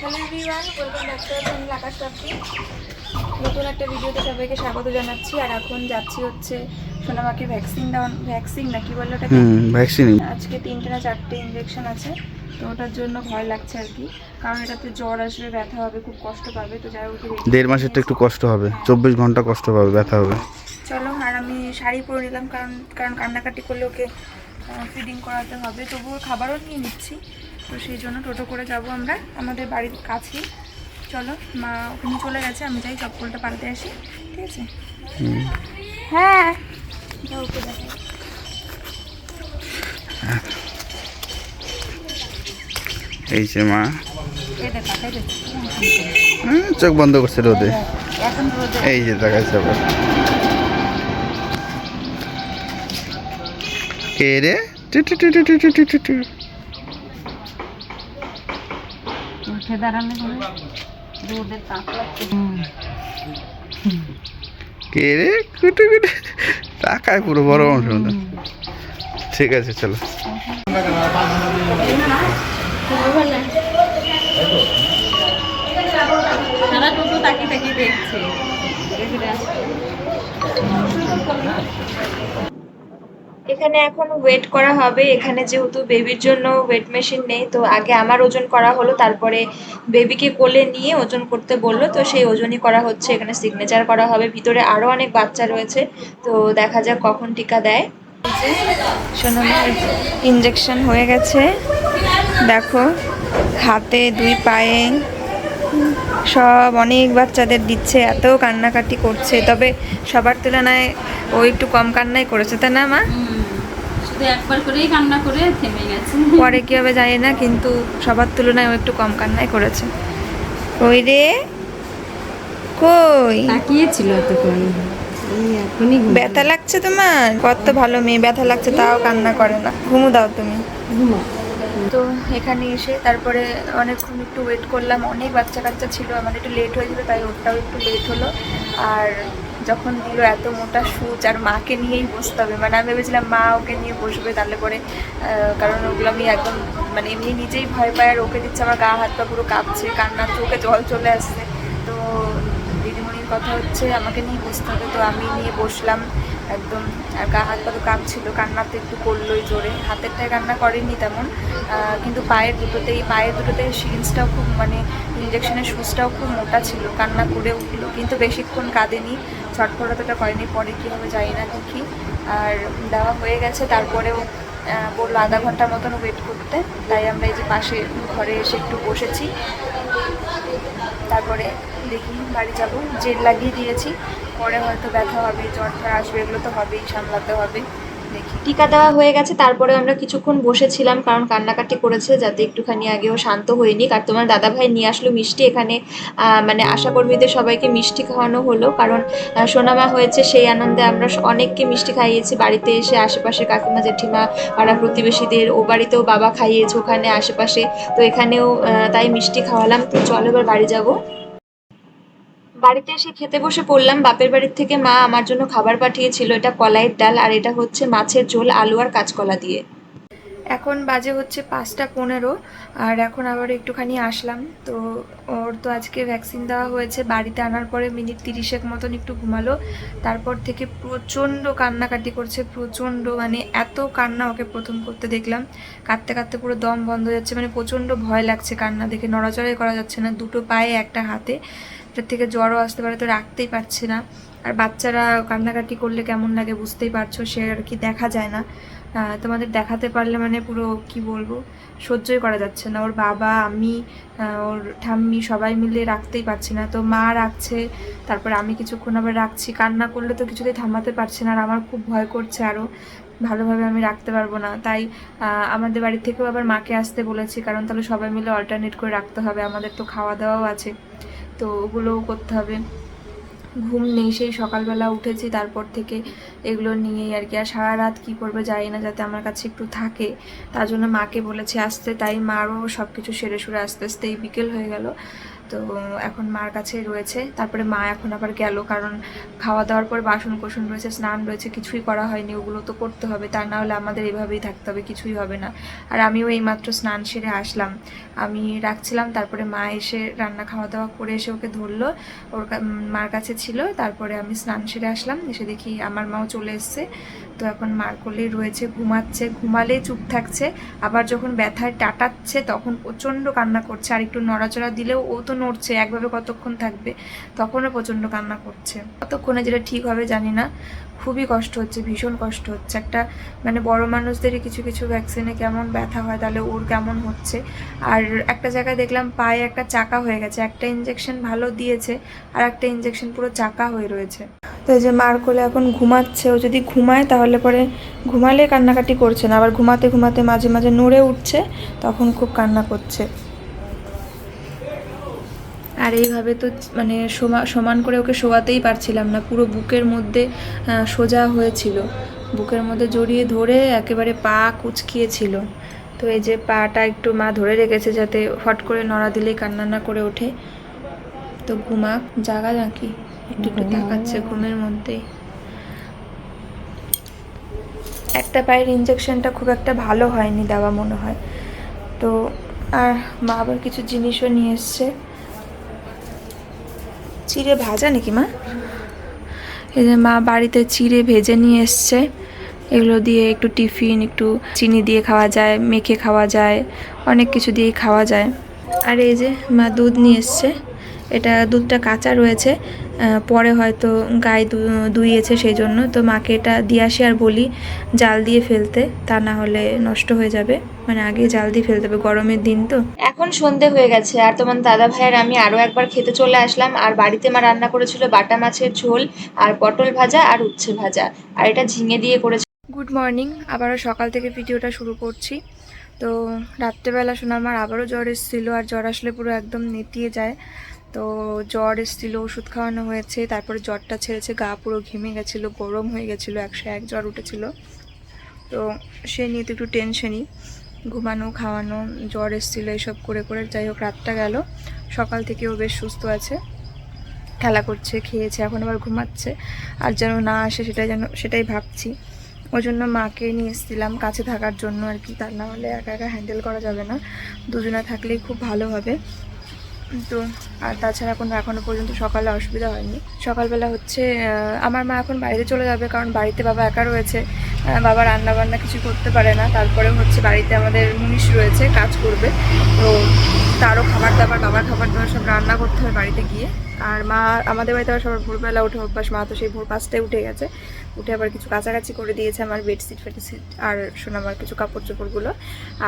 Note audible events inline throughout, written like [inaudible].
Hello everyone welcome back to channel Akash টপকি নতুন একটা ভিডিওতে সবাইকে স্বাগত জানাচ্ছি আর এখন যাচ্ছি হচ্ছে সোনামাকে ভ্যাকসিন দেওয়ান ভ্যাকসিন না কি বলল ওটা ভ্যাকসিন আজকে তিনটে না চারটে ইঞ্জেকশন আছে তো ওটার জন্য ভয় লাগছে আর কি। কারণ এটাতে জ্বর আসবে ব্যথা হবে খুব কষ্ট পাবে তো যাই হোক দেড় মাসেরটা একটু কষ্ট হবে চব্বিশ ঘণ্টা কষ্ট পাবে ব্যথা হবে। চলো আর আমি শাড়ি পরে নিলাম কারণ কারণ কান্নাকাটি করলে ওকে ফিডিং করাতে হবে তবুও খাবারও নিয়ে নিচ্ছি। তো সেই জন্য টোটো করে যাব আমরা। আমাদের বাড়ির কাছেই। চলো মা ওখানে চলে গেছে আমি যাই চপ্পলটা পাল্টে আসি ঠিক আছে। হ্যাঁ। এই যে মা। চোখ বন্ধ করছে রোদে। রোদে। এই যে দেখাচ্ছে আবার। কে রে? টু টু টু টু টু টু টু টু টু। উঠে দাঁড়ালে রোদের তাপ লাগছে। কে রে? কুটু কুটু। টাকায় পুরো বড় মতো ঠিক আছে চলো। সারা টোটো তাকিয়ে তাকিয়ে দেখছে। এখানে এখন ওয়েট করা হবে। এখানে যেহেতু বেবির জন্য ওয়েট মেশিন নেই, তো আগে আমার ওজন করা হলো, তারপরে বেবিকে কোলে নিয়ে ওজন করতে বলল, তো সেই ওজনই করা হচ্ছে। এখানে সিগনেচার করা হবে। ভিতরে আরও অনেক বাচ্চা রয়েছে, তো দেখা যাক কখন টিকা দেয়। সোনামার ইঞ্জেকশন হয়ে গেছে। দেখো, হাতে, দুই পায়ে। সব অনেক বাচ্চাদের দিচ্ছে এত কান্নাকাটি করছে। তবে সবার তুলনায় ও একটু কম কান্নাই করেছে তাই না মা? একবার করেই কান্না করে থেমে গেছে। পরে কি হবে জানি না কিন্তু সবার তুলনায় ও একটু কম কান্নাই করেছে। কই রে? কই? তাকিয়েছিল এতক্ষণ। ব্যথা লাগছে তোমার? কত ভালো মেয়ে ব্যথা লাগছে তাও কান্না করে না। ঘুমো দাও তুমি। ঘুমো। তো এখানে এসে তারপরে অনেকক্ষণ একটু ওয়েট করলাম। অনেক বাচ্চা কাচ্চা ছিল আমাদের একটু লেট হয়ে যাবে, তাই ওটাও একটু লেট হলো। আর যখন দিল এত মোটা সুচ, আর মাকে নিয়েই বসতে হবে। মানে আমি ভেবেছিলাম, মা ওকে নিয়ে বসবে তাহলে পরে। কারণ ওগুলো আমি একদম মানে এমনি নিজেই ভয় পাই আর ওকে দিচ্ছে আমার গা, হাত পা পুরো কাঁপছে, কান্নার চোখে জল চলে আসছে। কথা হচ্ছে, আমাকে নিয়ে বসতে হবে। তো আমি নিয়ে বসলাম একদম, আর গা হাত পা তো কাঁপছিল কান্নাতে একটু করলোই জোরে। হাতেরটায় কান্না করেনি তেমন কিন্তু পায়ের দুটোতেই, পায়ের দুটোতে সিরিঞ্জটাও খুব মানে ইঞ্জেকশনের সুচটাও খুব মোটা ছিল, কান্না করে উঠল, কিন্তু বেশিক্ষণ কাঁদেনি, ছটফটাতটা করেনি, পরে কী হবে জানি না দেখি। আর দেওয়া হয়ে গেছে, তারপরেও বলল আধা ঘণ্টার মতন ওয়েট করতে। তাই আমরা এই যে পাশে ঘরে এসে একটু বসেছি। তারপরে দেখি বাড়ি যাব। জেল লাগিয়ে দিয়েছি। পরে হয়তো ব্যথা হবে জ্বর আসবে, এগুলো তো হবেই, সামলাতে হবে। টিকা দেওয়া হয়ে গেছে তারপরে আমরা কিছুক্ষণ বসেছিলাম, কারণ কান্নাকাটি করেছে যাতে একটুখানি আগেও শান্ত হয়নি আর তোমার দাদা ভাই নিয়ে আসলো মিষ্টি, এখানে মানে আশাকর্মীদের সবাইকে মিষ্টি খাওয়ানো হলো, কারণ সোনামা হয়েছে, সেই আনন্দে আমরা অনেককে মিষ্টি খাইয়েছি। বাড়িতে এসে আশেপাশে কাকিমা, জেঠিমা, পাড়া প্রতিবেশীদের, ও বাড়িতেও বাবা খাইয়েছে ওখানে আশেপাশে। তো এখানেও তাই মিষ্টি খাওয়ালাম। তো চলো এবার বাড়ি যাব। বাড়িতে এসে খেতে বসে পড়লাম। বাপের বাড়ির থেকে মা আমার জন্য খাবার পাঠিয়েছিল। এটা কলাইয়ের ডাল আর এটা হচ্ছে মাছের ঝোল, আলু আর কাঁচকলা দিয়ে। এখন বাজে হচ্ছে পাঁচটা পনেরো আর এখন আবার একটুখানি আসলাম। তো ওর তো আজকে ভ্যাকসিন দেওয়া হয়েছে। বাড়িতে আনার পরে মিনিট তিরিশেক মতন একটু ঘুমালো। তারপর থেকে প্রচণ্ড কান্নাকাটি করছে, প্রচণ্ড মানে এত কান্না ওকে প্রথম করতে দেখলাম। কাঁদতে কাঁদতে পুরো দম বন্ধ হয়ে যাচ্ছে। মানে প্রচণ্ড ভয় লাগছে কান্না দেখে। নড়াচড়াই করা যাচ্ছে না। দুটো পায়ে, একটা হাতে। এটার থেকে জ্বরও আসতে পারে, তো রাখতেই পারছি না। আর বাচ্চারা কান্নাকাটি করলে কেমন লাগে বুঝতেই পারছ, সে আর কি দেখা যায় না। তোমাদের দেখাতে পারলে মানে পুরো কি বলব, সহ্যই করা যাচ্ছে না। ওর বাবা, আমি ওর ঠাম্মি সবাই মিলে রাখতেই পারছি না। তো মা রাখছে, তারপর আমি কিছুক্ষণ আবার রাখছি। কান্না করলে তো কিছুতেই থামাতে পারছি না, আর আমার খুব ভয় করছে আরও ভালোভাবে আমি রাখতে পারব না। তাই আমাদের বাড়ি থেকেও আবার মাকে আসতে বলেছি, কারণ তাহলে সবাই মিলে অল্টারনেট করে রাখতে হবে। আমাদের তো খাওয়া দাওয়াও আছে। তো ওগুলোও করতে হবে। ঘুম নেই, সেই সকালবেলা উঠেছি, তারপর থেকে এগুলো নিয়েই আর কি। আর সারা রাত কী করবে যাই না, যাতে আমার কাছে একটু থাকে। তার জন্য মাকে বলেছি, আসতে তাই মারও সব কিছু সেরে সুরে আস্তে আস্তে এই বিকেল হয়ে গেল। তো এখন মার কাছে রয়েছে। তারপরে মা এখন আবার গেল, কারণ খাওয়া দাওয়ার পর বাসন কোসন রয়েছে, স্নান রয়েছে, কিছুই করা হয়নি, ওগুলো তো করতে হবে, তা না হলে আমাদের এভাবেই থাকতে হবে, কিছুই হবে না। আর আমিও এইমাত্র স্নান সেরে আসলাম। আমি রাখছিলাম, তারপরে মা এসে রান্না খাওয়া দাওয়া করে এসে ওকে ধরলো, ওর মার কাছে ছিল, তারপরে আমি স্নান সেরে আসলাম, এসে দেখি আমার মাও চলে এসছে। তো এখন মার কোলেই রয়েছে, ঘুমাচ্ছে ঘুমালেই চুপ থাকছে, আবার যখন ব্যথায় টাটাচ্ছে তখন প্রচণ্ড কান্না করছে, আর একটু নড়াচড়া দিলেও ও তো নড়ছে, একভাবে কতক্ষণ থাকবে তখনও প্রচণ্ড কান্না করছে। কতক্ষণে যেটা ঠিক হবে জানি না, খুবই কষ্ট হচ্ছে, ভীষণ কষ্ট হচ্ছে। একটা মানে বড় মানুষদেরই কিছু কিছু ভ্যাকসিনে কেমন ব্যথা হয়, তাহলে ওর কেমন হচ্ছে? আর একটা জায়গায় দেখলাম পায়ে একটা চাকা হয়ে গেছে, একটা ইঞ্জেকশন ভালো দিয়েছে, আর একটা ইঞ্জেকশন পুরো চাকা হয়ে রয়েছে। তো এই যে মার কোলে এখন ঘুমাচ্ছে, ও যদি ঘুমায় তাহলে পরে ঘুমালে কান্নাকাটি করছে না। আবার ঘুমাতে ঘুমাতে মাঝে মাঝে নড়ে উঠছে, তখন খুব কান্না করছে। আর এইভাবে তো মানে সমা- সমান করে ওকে শোয়াতেই পারছিলাম না। পুরো বুকের মধ্যে সোজা হয়েছিল। বুকের মধ্যে জড়িয়ে ধরে একেবারে পা কুচকিয়েছিল। তো এই যে পাটা একটু মা ধরে রেখেছে যাতে হট করে নড়া দিলেই কান্না না করে ওঠে। তো ঘুমাক, জাগা নাকি? একটু একটু তাকাচ্ছে ঘুমের মধ্যেই। একটা পায়ের ইঞ্জেকশনটা খুব একটা ভালো হয়নি দেওয়া মনে হয়। তো আর মা আবার কিছু জিনিসও নিয়ে এসছে। চিড়ে ভাজা নাকি মা? এই যে মা বাড়িতে চিড়ে ভেজে নিয়ে এসছে। এগুলো দিয়ে একটু টিফিন একটু চিনি দিয়ে খাওয়া যায় মেখে খাওয়া যায় অনেক কিছু দিয়েই খাওয়া যায়। আর এই যে মা দুধ নিয়ে এসছে। এটা দুধটা কাঁচা রয়েছে পরে হয়তো গায়ে দু- দুইয়েছে সেই জন্য। তো মাকে এটা দিয়ে আসি আর বলি জাল দিয়ে ফেলতে তা না হলে নষ্ট হয়ে যাবে। মানে আগে জাল দিয়ে ফেলতে হবে গরমের দিন তো। এখন সন্ধে হয়ে গেছে আর তোমার দাদা ভাইয়ের আমি আরও একবার খেতে চলে আসলাম। আর বাড়িতে মা রান্না করেছিল বাটা মাছের ঝোল আর পটল ভাজা আর উচ্ছে ভাজা। আর এটা ঝিঙে দিয়ে করেছে। গুড মর্নিং আবারও সকাল থেকে ভিডিওটা শুরু করছি। তো রাত্রেবেলা শোনা আমার আবারও জ্বর এসেছিল আর জ্বর আসলে পুরো একদম নেতিয়ে যায়। তো জ্বর এসেছিল, ওষুধ খাওয়ানো হয়েছে, তারপরে জ্বরটা ছেড়েছে, গা পুরো ঘেমে গেছিল, গরম হয়ে গেছিল, একশো এক জ্বর উঠেছিল। তো সে নিয়ে তো একটু টেনশনই, ঘুমানো, খাওয়ানো, জ্বর এসেছিল এইসব করে করে যাই হোক, রাতটা গেল, সকাল থেকেও বেশ সুস্থ আছে, খেলা করছে, খেয়েছে, এখন আবার ঘুমাচ্ছে, আর যেন না আসে সেটাই যেন, সেটাই ভাবছি। ওই জন্য মাকে নিয়ে এসেছিলাম কাছে থাকার জন্য আর কি, তার না হলে একা একা হ্যান্ডেল করা যাবে না, দুজনে থাকলেই খুব ভালো হবে। তো, আর তাছাড়া কোনো এখনও পর্যন্ত সকালে অসুবিধা হয়নি। সকালবেলা হচ্ছে আমার মা এখন বাড়িতে চলে যাবে, কারণ বাড়িতে বাবা একা রয়েছে। বাবা রান্না বান্না কিছু করতে পারে না। তারপরে হচ্ছে বাড়িতে আমাদের মুনিশ রয়েছে, কাজ করবে। তো তারও খাবার দাবার, বাবার খাবার দাবার সব রান্না করতে হবে বাড়িতে গিয়ে। আর মা, আমাদের বাড়িতে আবার সবার ভোরবেলা উঠে অভ্যাস, মা তো সেই ভোর পাঁচটায় উঠে গেছে। উঠে আবার কিছু কাছাকাছি করে দিয়েছে আমার বেডশিট ফেডশিট আর সোনামার কিছু কাপড় চোপড়গুলো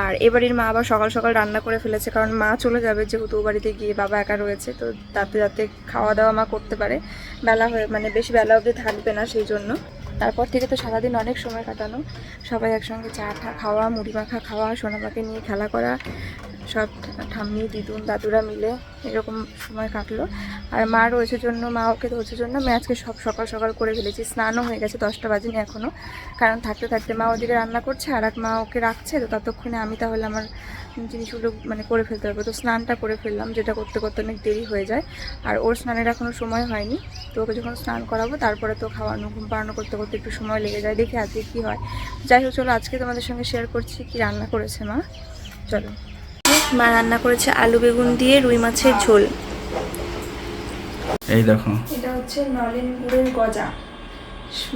আর এবারের মা আবার সকাল সকাল রান্না করে ফেলেছে, কারণ মা চলে যাবে যেহেতু ও বাড়িতে গিয়ে বাবা একা রয়েছে, তো তাতে যাতে খাওয়া দাওয়া মা করতে পারে। বেলা হয়ে মানে বেশি বেলা অবধি থাকবে না সেই জন্য। তারপর থেকে তো সারাদিন অনেক সময় কাটানো। সবাই একসঙ্গে চা টা খাওয়া, মুড়ি মাখা খাওয়া, সোনামাকে নিয়ে খেলা করা সব ঠাম্মি, দিদুন, দাদুরা মিলে এরকম সময় কাটলো। আর মা রয়েছে জন্য, মা ওকে ধরছে জন্য আমি আজকে সব সকাল সকাল করে ফেলেছি। স্নানও হয়ে গেছে, দশটা বাজেনি এখনও কারণ থাকতে থাকতে মা ওদিকে রান্না করছে, আর এক মা ওকে রাখছে। তো ততক্ষণে আমি তাহলে আমার জিনিসগুলো মানে করে ফেলতে পারব। তো স্নানটা করে ফেললাম, যেটা করতে করতে অনেক দেরি হয়ে যায়। আর ওর স্নানের এখনও সময় হয়নি। তো ওকে যখন স্নান করাবো, তারপরে তো খাওয়ানো, ঘুম পাড়ানো করতে করতে একটু সময় লেগে যায়। দেখি আজকে কী হয়। যাই হোক, চলো আজকে তোমাদের সঙ্গে শেয়ার করছি কি রান্না করেছে মা। চলো। মা রান্না করেছে আলু বেগুন দিয়ে রুই মাছের ঝোল। এই দেখো। এটা হচ্ছে নলেন গুড়ের গজা।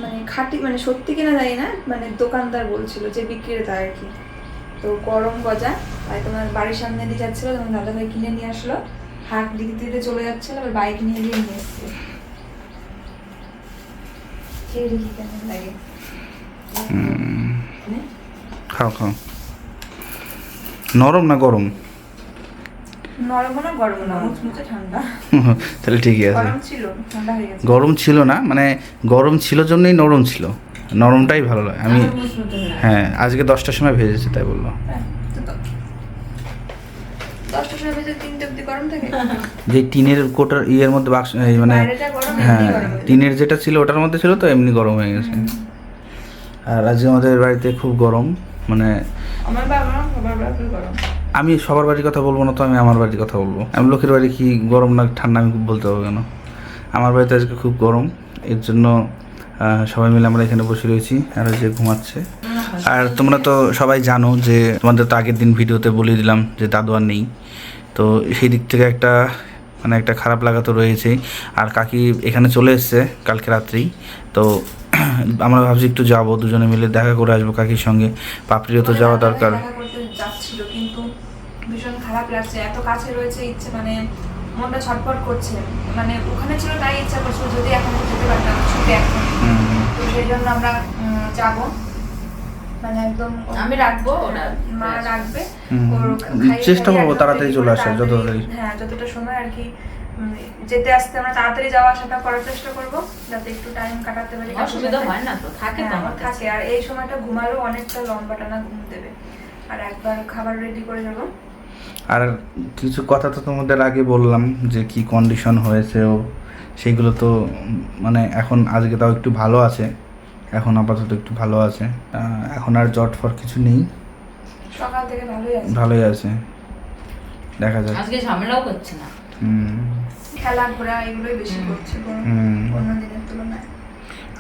মানে খাঁটি মানে সত্যি কিনা জানি না মানে দোকানদার বলছিল যে বিক্রেতা আর কি। তো গরম গজা তাই তোমার বাড়ির সামনে দিয়ে যাচ্ছিল তখন দাদা ভাই কিনে নিয়ে আসলো। হাট দিতে দিতে চলে যাচ্ছিল আবার বাইক নিয়ে গিয়ে নিয়ে এসছে। লাগে। খাও খাও। নরম না গরম? নরম না গরম না ঠান্ডা। [laughs] তাহলে ঠিকই আছে। গরম ছিল ঠান্ডা হয়ে গেছে। গরম ছিল না মানে গরম ছিল জন্যই নরম ছিল। নরমটাই ভালো লাগে। আমি হ্যাঁ আজকে দশটার সময় ভেজেছি তাই বলল। হ্যাঁ, [laughs] যে টিনের কোটার ইয়ের মধ্যে বাক্স এই মানে হ্যাঁ। টিনের যেটা ছিল ওটার মধ্যে ছিল তো এমনি গরম হয়ে গেছে। আর আজকে আমাদের বাড়িতে খুব গরম। মানে আমি সবার বাড়ির কথা বলব না তো আমি আমার বাড়ির কথা বলব। আমি লোকের বাড়ি কি গরম না ঠান্ডা আমি খুব বলতে পারব কেন? আমার বাড়িতে আজকে খুব গরম এর জন্য সবাই মিলে আমরা এখানে বসে রয়েছি আর যে ঘুমাচ্ছে। আর তোমরা তো সবাই জানো যে তোমাদের তো আগের দিন ভিডিওতে বলে দিলাম যে দাদু আর নেই। তো সেই দিক থেকে একটা মানে একটা খারাপ লাগা তো রয়েছেই। আর কাকি এখানে চলে এসছে কালকে রাত্রেই। তো আমরা ভাবছি একটু যাব দুজনে মিলে দেখা করে আসব কাকির সঙ্গে। পাপড়িও তো যাওয়া দরকার। যাচ্ছিল কিন্তু ভীষণ খারাপ লাগছে। এত কাছে রয়েছে ইচ্ছে মানে মনটা ছটফট করছে। মানে ওখানে ছিল তাই ইচ্ছা করছিল যদি এখন যেতে পারতাম ছুটে এখন। হুম, তো সেই জন্য আমরা যাব। মানে একদম আমি রাখব, ওরা মা রাখবে। চেষ্টা করব তাড়াতাড়ি চলে আসার, যত। হ্যাঁ যতটা সময় আর কি যেতে আসতে আমরা তাড়াতাড়ি যাওয়া আসাটা করার চেষ্টা করব যাতে একটু টাইম কাটাতে পারি অসুবিধা হয় না তো থাকে তো হ্যাঁ, থাকে আর এই সময়টা ঘুমালেও অনেকটা লম্বা টানা ঘুম দেবে। আর একবার খাবার রেডি করে যাব আর কিছু কথা তো তোমাদের আগে বললাম যে কি কন্ডিশন হয়েছে ও সেইগুলো তো মানে এখন আজকে তাও একটু ভালো আছে এখন আপাতত একটু ভালো আছে। এখন আর জট ফট কিছু নেই। সকাল থেকে ভালোই আছে। ভালোই আছে। দেখা যাক। আজকে ঝামেলাও করছে না। হুম। খেলা ঘোরা এগুলোই বেশি করছে অন্য দিনের তুলনায়।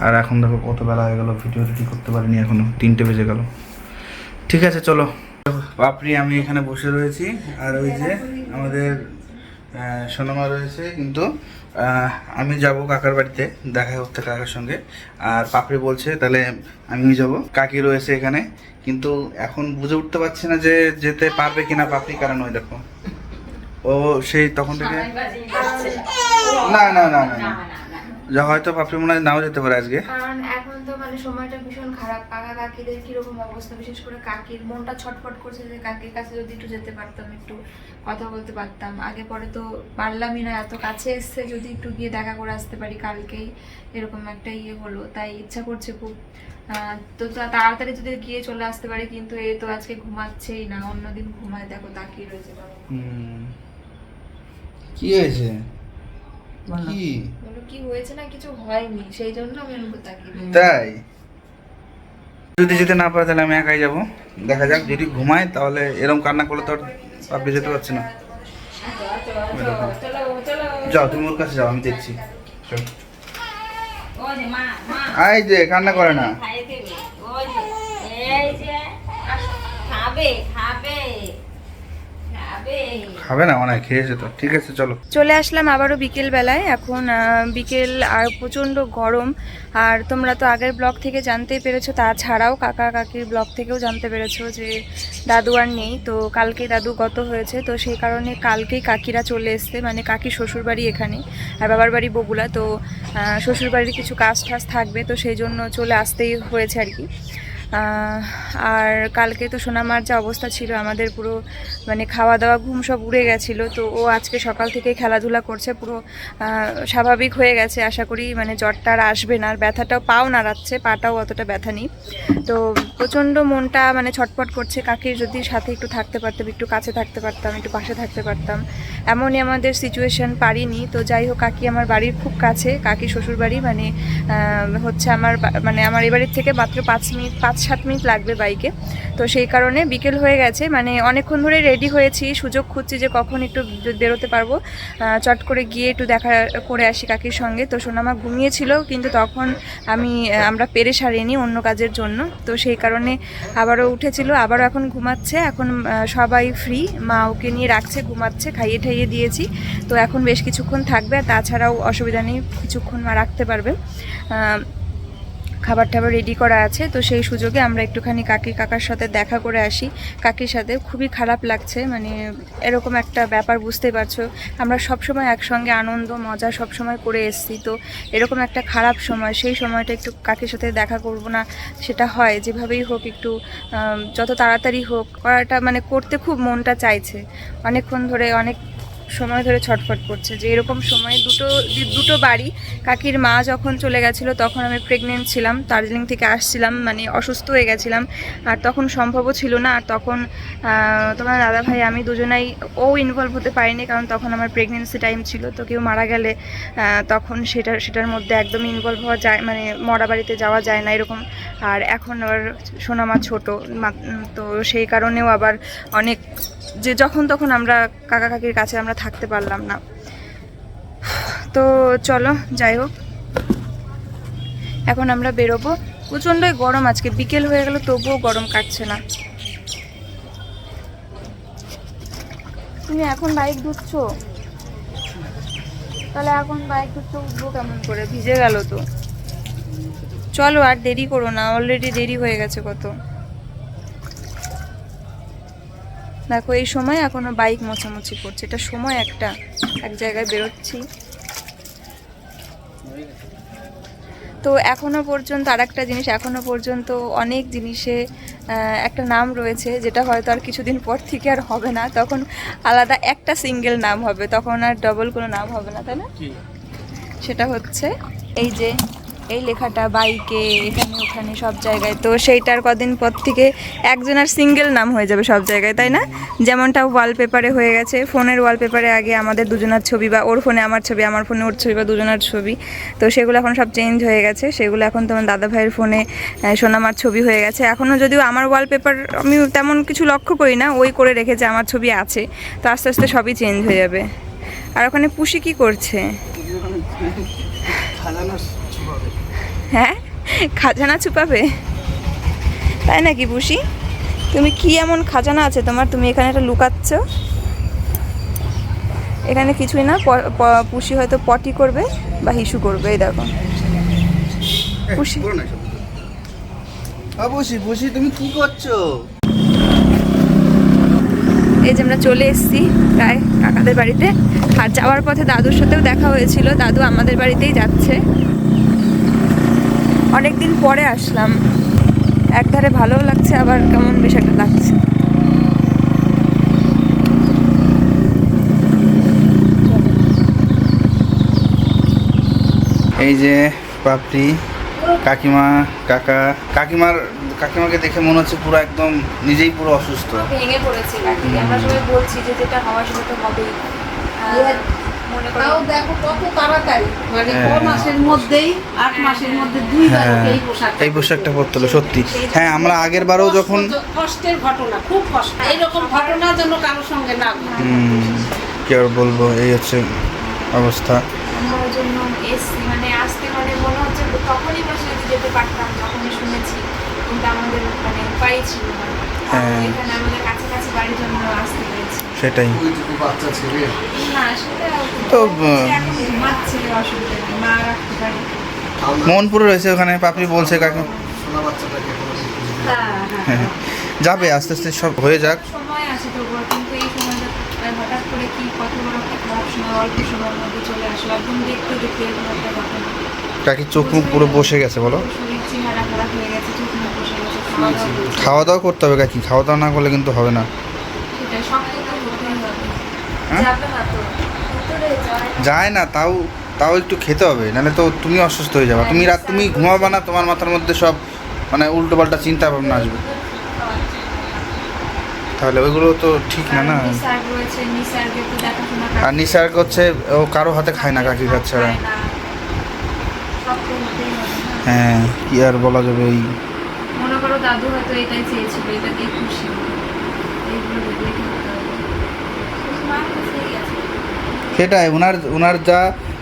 আর এখন দেখো কত বেলা হয়ে গেল ভিডিও রেডি করতে পারিনি এখনও তিনটে বেজে গেল। ঠিক আছে চলো। বাপরি আমি এখানে বসে রয়েছি আর ওই যে আমাদের সোনামা রয়েছে কিন্তু আমি যাব কাকার বাড়িতে দেখা করতে কাকার সঙ্গে। আর পাপড়ি বলছে তাহলে আমি যাব। কাকি রয়েছে এখানে কিন্তু এখন বুঝে উঠতে পারছি না যে যেতে পারবে কিনা পাপড়ি কারণ ওই দেখো। ও সেই তখন থেকে? না না না না যা হয়তো পাপড়ি মনে নাও যেতে পারে আজকে। কারণ এখন তো মানে সময়টা ভীষণ খারাপ। কাকা কাকিদের কীরকম অবস্থা? বিশেষ করে কাকির মনটা ছটফট করছে যে কাকির কাছে যদি একটু যেতে পারতাম একটু কথা বলতে পারতাম। আগে পরে তো পারলামই না এত কাছে এসছে যদি একটু গিয়ে দেখা করে আসতে পারি। কালকেই এরকম একটা ইয়ে হলো তাই ইচ্ছা করছে খুব। আহ, তো তাড়াতাড়ি যদি গিয়ে চলে আসতে পারি কিন্তু এ তো আজকে ঘুমাচ্ছেই না অন্যদিন ঘুমায়। দেখো তাকিয়ে রয়েছে। বাবা। হুম। কি হয়েছে? কি? কি হয়েছে না কিছু হয়নি? সেই জন্য আমি উপর তাকিয়ে তাই? যদি যেতে না পারে তাহলে আমি একাই যাব। দেখা যাক যদি ঘুমায় তাহলে এরকম কান্না করলে তো আর আপনি যেতে পারছি না। যাও তুমি ওর কাছে যাও আমি দেখছি। চল। ওই যে মা মা। আই যে কান্না করে না খাইয়ে দেবে ওই যে এই যে খাবে খাবে খাবে না, মনে হয় খেয়েছে তো। ঠিক আছে, চলো। চলে আসলাম আবারও বিকেল বেলায়। এখন বিকেল আর প্রচণ্ড গরম। আর তোমরা তো আগের ব্লগ থেকে জানতেই পেরেছ, তাছাড়াও কাকা কাকির ব্লগ থেকেও জানতে পেরেছ যে দাদু আর নেই। তো কালকে দাদু গত হয়েছে, তো সেই কারণে কালকেই কাকিরা চলে এসছে মানে কাকি শ্বশুরবাড়ি এখানে আর বাবার বাড়ি বগুলা তো শ্বশুরবাড়ির কিছু কাজ টাজ থাকবে, তো সেই জন্য চলে আসতেই হয়েছে আর কি। আর কালকে তো সোনামার যা অবস্থা ছিল, আমাদের পুরো মানে খাওয়া দাওয়া ঘুম সব উড়ে গেছিল, তো ও আজকে সকাল থেকে খেলাধুলা করছে, পুরো স্বাভাবিক হয়ে গেছে, আশা করি মানে জ্বরটা আর আসবে না, আর ব্যথাটাও পাও নাড়াচ্ছে পাটাও অতটা ব্যথা নেই, তো প্রচণ্ড মনটা মানে ছটপট করছে, কাকির যদি সাথে একটু থাকতে পারতাম, একটু কাছে থাকতে পারতাম, একটু পাশে থাকতে পারতাম, এমনই আমাদের সিচুয়েশন পারিনি, তো যাই হোক, কাকি আমার বাড়ির খুব কাছে, কাকি শ্বশুর বাড়ি মানে হচ্ছে আমার মানে আমার এই বাড়ির থেকে মাত্র পাঁচ মিনিট, পাঁচ সাত মিনিট লাগবে বাইকে। তো সেই কারণে বিকেল হয়ে গেছে। মানে অনেকক্ষণ ধরে রেডি হয়েছি। সুযোগ খুঁজছি যে কখন একটু বেরোতে পারব। চট করে গিয়ে একটু দেখা করে আসি কাকির সঙ্গে। তো সোনামা ঘুমিয়েছিল, কিন্তু তখন আমি আমরা পেরে সারিনি অন্য কাজের জন্য। তো সেই কারণে আবারও উঠেছিল, আবারও এখন ঘুমাচ্ছে। এখন সবাই ফ্রি মা ওকে নিয়ে রাখছে, ঘুমাচ্ছে, খাইয়ে ঠাইয়ে দিয়েছি। তো এখন বেশ কিছুক্ষণ থাকবে। আর তাছাড়াও অসুবিধা নেই, কিছুক্ষণ মা রাখতে পারবে। খাবার টাবার রেডি করা আছে, তো সেই সুযোগে আমরা একটুখানি কাকি কাকার সাথে দেখা করে আসি। কাকির সাথে খুবই খারাপ লাগছে মানে এরকম একটা ব্যাপার বুঝতে পারছ। আমরা সব সময় একসঙ্গে আনন্দ, মজা সব সময় করে এসেছি, তো এরকম একটা খারাপ সময়, সেই সময়টা একটু কাকির সাথে দেখা করব না, সেটা হয়। যেভাবেই হোক একটু যত তাড়াতাড়ি হোক, করাটা মানে করতে খুব মনটা চাইছে। অনেকক্ষণ ধরে অনেক সময় ধরে ছটফট করছে যে এরকম সময় দুটো দুটো বাড়ি, কাকির মা যখন চলে গেছিল তখন আমি প্রেগনেন্ট ছিলাম, দার্জিলিং থেকে আসছিলাম মানে অসুস্থ হয়ে গেছিলাম, আর তখন সম্ভবও ছিল না, আর তখন তোমার দাদা ভাই আমি দুজনাই, ও ইনভলভ হতে পারিনি কারণ তখন আমার প্রেগনেন্সি টাইম ছিল, তো কেউ মারা গেলে তখন সেটা, সেটার মধ্যে একদম ইনভলভ হওয়া যায় মানে মরা বাড়িতে যাওয়া যায় না এরকম, আর এখন আবার সোনামা ছোট তো সেই কারণেও আবার অনেক যে যখন তখন আমরা কাকা কাকির কাছে আমরা থাকতে পারলাম না। তো চলো, যাই হোক। এখন আমরা বেরোবো। প্রচণ্ডই গরম আজকে, বিকেল হয়ে গেল, তবুও গরম কাটছে না। তুমি এখন বাইক ধুচ্ছো? তাহলে এখন বাইক ধুচ্ছো উঠবো কেমন করে? ভিজে গেল তো। চলো, আর দেরি করো না অলরেডি দেরি হয়ে গেছে কত। দেখো এই সময় এখনও বাইক মোছামুছি করছে। এটা সময় একটা এক জায়গায় বেরোচ্ছি। তো এখনও পর্যন্ত আর একটা জিনিস এখনও পর্যন্ত অনেক জিনিসে একটা নাম রয়েছে যেটা হয়তো আর কিছুদিন পর থেকে আর হবে না। তখন আলাদা একটা সিঙ্গেল নাম হবে তখন আর ডবল কোনো নাম হবে না তাই না? সেটা হচ্ছে এই যে এই লেখাটা, বাইকে, এখানে, ওখানে, সব জায়গায়। তো সেইটার কদিন পর থেকে একজনের সিঙ্গেল নাম হয়ে যাবে সব জায়গায়, তাই না? যেমনটা ওয়ালপেপারে হয়ে গেছে। ফোনের ওয়ালপেপারে আগে আমাদের দুজনের ছবি বা ওর ফোনে আমার ছবি, আমার ফোনে ওর ছবি বা দুজনের ছবি। তো সেগুলো এখন সব চেঞ্জ হয়ে গেছে। সেগুলো এখন তোমার দাদা ভাইয়ের ফোনে সোনামার ছবি হয়ে গেছে। এখনও যদিও আমার ওয়ালপেপার আমি তেমন কিছু লক্ষ্য করি না। ওই করে রেখেছে আমার ছবি আছে। তো আস্তে আস্তে সবই চেঞ্জ হয়ে যাবে। আর ওখানে পুষি কি করছে? হ্যাঁ? খাজানা ছুপাবে? তাই নাকি বুসি? তুমি কি এমন খাজানা আছে তোমার? তুমি এখানে একটা লুকাচ্ছ? এখানে কিছুই না পুষি হয়তো পটি করবে বা হিসু করবে এই দেখো। পুষি তুমি কি করছ? এই যে আমরা চলে এসেছি প্রায় কাকাদের বাড়িতে। আর যাওয়ার পথে দাদুর সাথেও দেখা হয়েছিল। দাদু আমাদের বাড়িতেই যাচ্ছে। অনেক দিন পরে আসলাম। একধারে ভালোও লাগছে আবার কেমন বেশ একটা লাগছে। এই যে পাপড়ি কাকিমা কাকা কাকিমার কাকিমাকে দেখে মনে হচ্ছে পুরো একদম নিজেই পুরো অসুস্থ। ভেঙে পড়েছি আমরা সবাই বলছি যে যেটা হওয়ার সেটা তো হবেই। মনে করো তাও দেখো কত তাড়াতাড়ি। মানে ক হ্যাঁ। মাসের মধ্যেই আট মাসের মধ্যে দুই বার হ্যাঁ। এই পোশাক এই পোশাকটা পরতে হলো সত্যি। হ্যাঁ আমরা আগের বারও যখন কষ্টের ঘটনা খুব কষ্ট। এইরকম ঘটনা যেন কারোর সঙ্গে না কি আর বলব এই হচ্ছে অবস্থা। আমরা জন্য মানে আসতে মানে মনে হচ্ছে তখনই বসে যেতে পারতাম যখনই শুনেছি। কিন্তু আমাদের মানে উপায় ছিল না। এখানে আমাদের কাছাকাছি বাড়ির জন্য আসতে পেরেছি সেটাই। তো, ও আহ, এখন ঘুমাচ্ছে অসুবিধা নেই মা রাখতে পারি। মন পুরো রয়েছে ওখানে পাপড়ি বলছে কাকু। হ্যাঁ হ্যাঁ হ্যাঁ। যাবে আস্তে আস্তে সব হয়ে যাক। সময় আছে তবুও কিন্তু এই সময়টা হঠাৎ করে কি কত বড় একটা খারাপ সময় অল্প সময়ের মধ্যে চলে আসলো। একদম দেখতে দেখতে এরকম একটা ঘটনা কাকির চোখ মুখ পুরো বসে গেছে বলো? হয়ে খাওয়া দাওয়া করতে হবে কাকি খাওয়া দাওয়া না করলে কিন্তু হবে না। যায় না। যায় না তাও তাও একটু খেতে হবে নাহলে তো তুমি অসুস্থ হয়ে যাবে। তুমি রাত তুমি ঘুমাবা না তোমার মাথার মধ্যে সব মানে উল্টো পাল্টা চিন্তা ভাবনা আসবে। তাহলে ওইগুলো তো ঠিক না না? আর নিসার্গ হচ্ছে ও কারও হাতে খায় না হবে না। হ্যাঁ কি আর বলা যাবে এই মনে করো দাদু হয়তো এটাই চেয়েছিল খুশি এইগুলো দেখলে কি হতে হবে? মার কাছেই আছে। সেটাই ওনার ওনার যা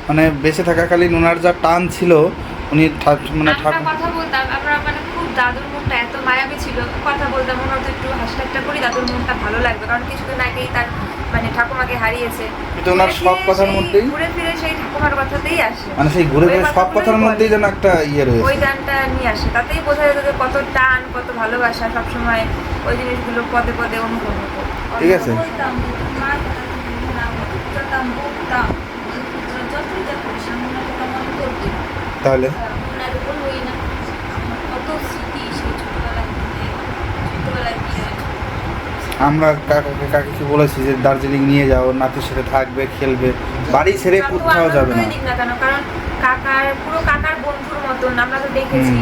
মানে বেঁচে থাকাকালীন ওনার যা টান ছিল উনি মানে ঠাকুর কথা বলতাম আমরা মানে খুব দাদুর মনটা এত মায়াবী ছিল কথা বলতাম ওনার তো একটু হাসি করি দাদুর মনটা ভালো লাগবে কারণ কিছুদিন আগেই তার মানে ঠাকুমাকে হারিয়েছে। কিন্তু ওনার সব কথার মধ্যেই ঘুরে ফিরে সেই ঠাকুমার কথাতেই আসে। মানে সেই ঘুরে ওই ঘুরে সব কথার মধ্যেই যেন একটা ইয়ে ওই রয়েছে গানটা নিয়ে আসে। তাতেই বোঝা যেত যে কত টান কত ভালোবাসা। সবসময় ওই জিনিসগুলো পদে পদে অনুভব হতো। ঠিক আছে। বলতাম যে মার কথা তুমি না বলতাম বলতাম যতই যা করিস আমি ওনার কথা মনে করবি না। তাহলে ওনার বলবোই না কত স্মৃতি সেই ছোটবেলা থেকে ছোটবেলায় কি হয় আমরা কাকাকে কাকিকে বলেছি যে দার্জিলিং নিয়ে যাও নাতির সাথে থাকবে খেলবে। বাড়ি ছেড়ে কোথাও যাবে না। কারণ কাকার পুরো কাকার বন্ধুর মতন আমরা তো দেখেছি।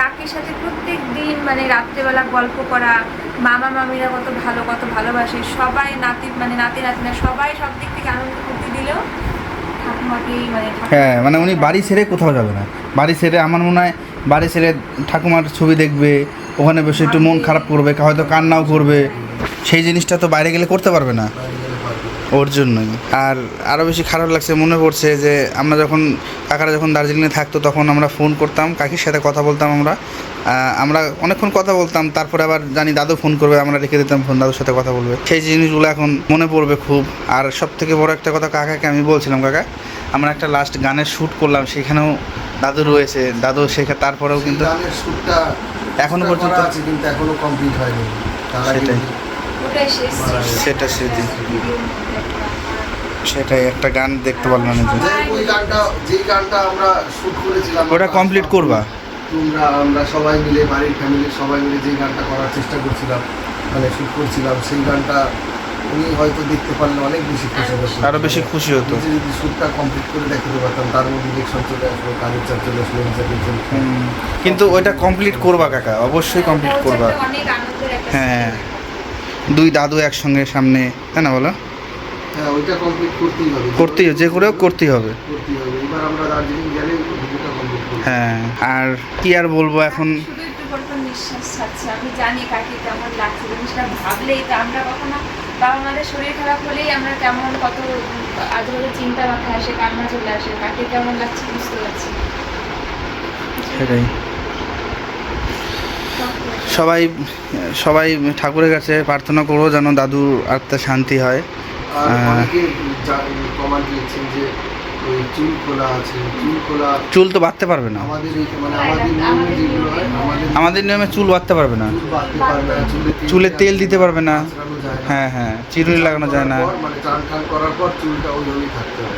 কাকির সাথে প্রত্যেক দিন মানে রাত্রেবেলা গল্প করা মামা মামিরা কত ভালো কত ভালোবাসে। সবাই নাতি মানে নাতি নাতিনা সবাই সব দিক থেকে আনন্দ করতে দিলেও হ্যাঁ মানে উনি বাড়ি ছেড়ে কোথাও যাবে না। বাড়ি ছেড়ে আমার মনে হয় বাড়ি ছেড়ে ঠাকুমার ছবি দেখবে ওখানে বসে একটু মন খারাপ করবে হয়তো কান্নাও করবে। সেই জিনিসটা তো বাইরে গেলে করতে পারবে না। ওর জন্যই। আর আরও বেশি খারাপ লাগছে মনে পড়ছে যে আমরা যখন কাকারা যখন দার্জিলিংয়ে থাকতো তখন আমরা ফোন করতাম কাকির সাথে কথা বলতাম আমরা। আমরা অনেকক্ষণ কথা বলতাম তারপরে আবার জানি দাদু ফোন করবে আমরা রেখে দিতাম ফোন দাদুর সাথে কথা বলবে। সেই জিনিসগুলো এখন মনে পড়বে খুব। আর সব থেকে বড় একটা কথা কাকাকে আমি বলছিলাম কাকা আমরা একটা লাস্ট গানের শ্যুট করলাম সেখানেও দাদু রয়েছে দাদু সেখানে তারপরেও কিন্তু এখনও পর্যন্ত- কিন্তু এখনও কমপ্লিট হয়নি। সেটাই। সেটা একটা। সেটাই একটা গান দেখতে পারলাম না ওই গানটা যেই গানটা আমরা শুট করেছিলাম ওটা কমপ্লিট করবা? তোমরা আমরা সবাই মিলে বাড়ির ফ্যামিলির সবাই মিলে যেই গানটা করার চেষ্টা করছিলাম মানে শুট করছিলাম সেই গানটা উনি হয়তো দেখতে পারলে অনেক বেশি খুশি হতো। আরও বেশি খুশি হতো। নিজে যদি শ্যুটটা কমপ্লিট করে দেখাতে পারতাম তার মধ্যে ইলেকশন চলে আসলো কাজের চাপ চলে আসলো কিন্তু ওইটা কমপ্লিট করবা কাকা? অবশ্যই কমপ্লিট করবা। হ্যাঁ। দুই দাদু একসঙ্গে সামনে তাই না বলো? হ্যাঁ ওইটা কমপ্লিট করতেই হবে। করতেই যে করেও করতেই হবে। করতেই হবে। এবার আমরা দার্জিলিং গেলে ভিডিওটা কমপ্লিট করব। হ্যাঁ আর কি আর বলব এখন? শুধু একটু পর পর নিঃশ্বাস ছাড়ছে। আমি জানি কাকে কেমন লাগছে জিনিসটা ভাবলেই তো আমরা কখনো বাবা মাদের শরীর খারাপ হলেই আমরা কেমন কত আজ চিন্তা মাথায় আসে কান্না চলে আসে কাকে কেমন লাগছে বুঝতে পারছি সেটাই। সবাই সবাই ঠাকুরের কাছে প্রার্থনা করো যেন দাদুর আত্মা শান্তি হয়। আর আহ, অনেকে কমান্ড দিয়েছেন যে ওই চুল তো বাঁধতে পারবে না। আমাদের মানে নিয়মে হয় চুল বাঁধতে পারবে না। চুল তেল দিতে পারবে না। হ্যাঁ হ্যাঁ চিরুনি লাগানো যায় না। মানে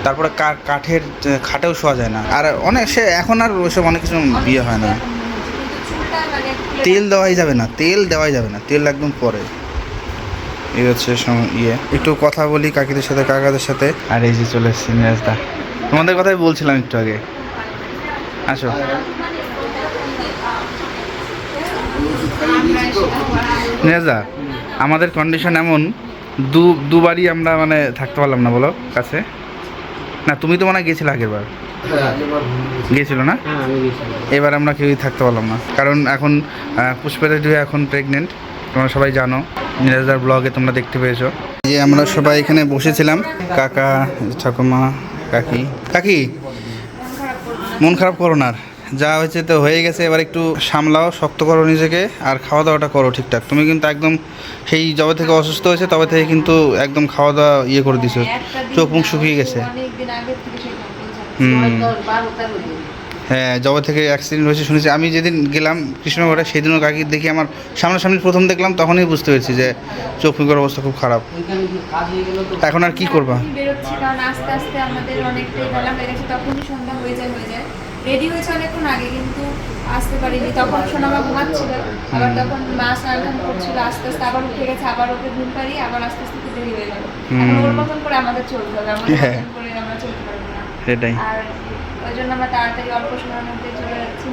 তারপরে কাঠের খাটেও শোয়া যায় না। আর অনেক সে এখন আর ওইসব অনেক কিছু বিয়ে হয় না। মানে তেল দেওয়াই যাবে না তেল দেওয়াই যাবে না তেল একদম পরে। এই হচ্ছে ইয়ে। একটু কথা বলি কাকিদের সাথে কাকাদের সাথে। আর এই যে চলে এসছি নিরাজদা তোমাদের কথাই বলছিলাম একটু আগে। আসো। নিরাজদা আমাদের কন্ডিশন এমন দু দুবারই আমরা মানে থাকতে পারলাম না বলো কাছে? না তুমি তো মনে গেছিলে আগের বার গিয়েছিল না? এবার আমরা কেউই থাকতে পারলাম না। কারণ এখন পুষ্পেতা দুই এখন প্রেগনেন্ট তোমরা সবাই জানো। নিরাজার ব্লগে তোমরা দেখতে পেয়েছ। যে আমরা সবাই এখানে বসেছিলাম কাকা ঠাকুমা কাকি। কাকি মন খারাপ করো না আর। যা হয়েছে তো হয়ে গেছে এবার একটু সামলাও শক্ত করো নিজেকে আর খাওয়া দাওয়াটা করো ঠিকঠাক। তুমি কিন্তু একদম সেই যবে থেকে অসুস্থ হয়েছে তবে থেকে কিন্তু একদম খাওয়া দাওয়া ইয়ে করে দিছো। চোখ মুখ শুকিয়ে গেছে। অনেকদিন আগে থেকে সেই complaint হুম হ্যাঁ জবে থেকে অ্যাক্সিডেন্ট হয়েছে শুনেছি। আমি যেদিন গেলাম কৃষ্ণনগরে সেদিনও কাকি দেখি আমার সামনাসামনি প্রথম দেখলাম তখনই বুঝতে পেরেছি যে চোখ মুখের অবস্থা খুব খারাপ। এখন আর কি করবা? বেরোচ্ছি কারণ আস্তে আস্তে আমাদের অনেকটাই বেলা হয়ে গেছে তখনই সন্ধ্যা হয়ে যায় হয়ে যায়। রেডি হয়েছে অনেকক্ষণ আগে কিন্তু আসতে পারিনি। তখন সোনামা ঘুমাচ্ছিল আবার তখন মা স্নান করছিল আস্তে আস্তে আবার উঠে গেছে আবার ওকে ঘুম পাড়িয়ে আবার আস্তে আস্তে একটু দেরি হয়ে গেল। ওর মতন করে আমাদের চলতে হবে আমাদের হ্যাঁ। করে আমরা চলতে পারব না। সেটাই। আর ওই জন্য আমরা তাড়াতাড়ি অল্প সময়ের মধ্যে চলে যাচ্ছি।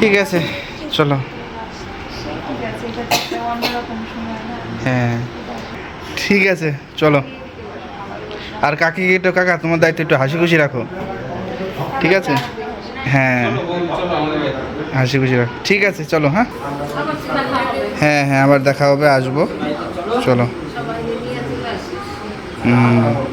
ঠিক আছে চলো। হ্যাঁ। ঠিক আছে চলো। আর কাকি একটু কাকা তোমার দায়িত্ব একটু হাসি খুশি রাখো। ঠিক আছে? হ্যাঁ। হাসি খুশি রাখো। ঠিক আছে চলো হ্যাঁ? হ্যাঁ হ্যাঁ আবার দেখা হবে আসব। চলো। সবাই নিয়ে চলে আসি হুম